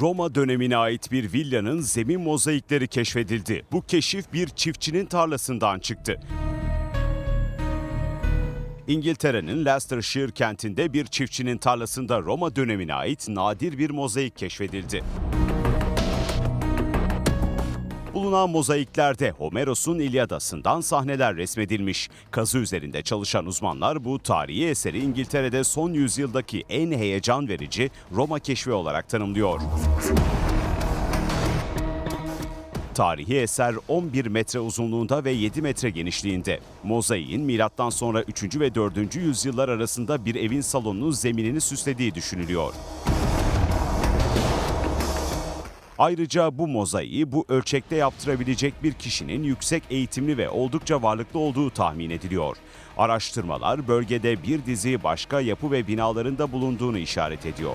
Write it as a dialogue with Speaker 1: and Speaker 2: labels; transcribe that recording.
Speaker 1: Roma dönemine ait bir villanın zemin mozaikleri keşfedildi. Bu keşif bir çiftçinin tarlasından çıktı. İngiltere'nin Leicestershire kentinde bir çiftçinin tarlasında Roma dönemine ait nadir bir mozaik keşfedildi. Bulunan mozaiklerde Homeros'un İlyadası'ndan sahneler resmedilmiş. Kazı üzerinde çalışan uzmanlar bu tarihi eseri İngiltere'de son yüzyıldaki en heyecan verici Roma keşfi olarak tanımlıyor. Tarihi eser 11 metre uzunluğunda ve 7 metre genişliğinde. Mozaiğin milattan sonra 3. ve 4. yüzyıllar arasında bir evin salonunun zeminini süslediği düşünülüyor. Ayrıca bu mozaiği bu ölçekte yaptırabilecek bir kişinin yüksek eğitimli ve oldukça varlıklı olduğu tahmin ediliyor. Araştırmalar bölgede bir dizi başka yapı ve binaların da bulunduğunu işaret ediyor.